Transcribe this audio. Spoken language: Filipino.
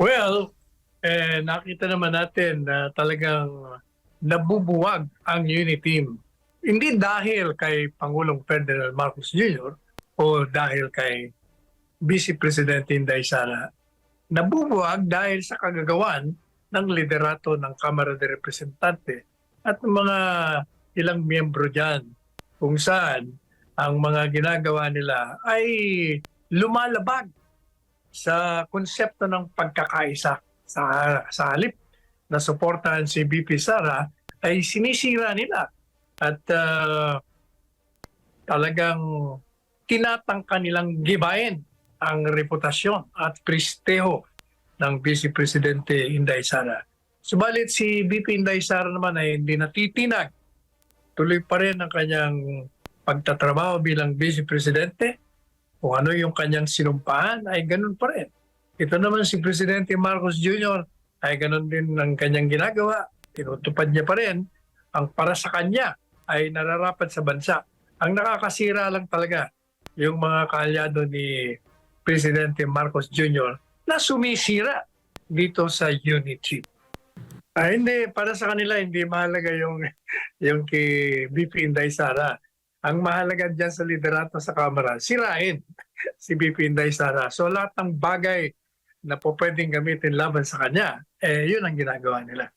Well, eh, nakita naman natin na talagang nabubuwag ang unity team. Hindi dahil kay Pangulong Ferdinand Marcos Jr. o dahil kay Vice Presidente Inday Sara. Nabubuwag dahil sa kagagawan ng liderato ng Kamara de Representante at mga ilang miyembro dyan kung saan ang mga ginagawa nila ay lumalabag sa konsepto ng pagkakaisa sa sa halip na suportahan si BP Sara ay sinisira nila at ah, talagang tinatangka nilang gibayin ang reputasyon at presteho ng Vice Presidente Inday Sara. Subalit si BP Inday Sara naman ay hindi natitinag. Tuloy pa rin ang kanyang pagtatrabaho bilang Vice Presidente kung ano yung kanyang sinumpahan ay ganun pa rin. Ito naman si Presidente Marcos Jr. ay ganun din ang kanyang ginagawa. Tinutupad niya pa rin ang para sa kanya ay nararapat sa bansa. Ang nakakasira lang talaga yung mga kaalyado ni Presidente Marcos Jr. na sumisira dito sa unity. Ah, hindi, para sa kanila hindi mahalaga yung yung kay BP Inday Sara. Ang mahalaga dyan sa liderato sa Kamara, sirain si BP Inday Sara. So lahat ng bagay na po pwedeng gamitin laban sa kanya, eh yun ang ginagawa nila.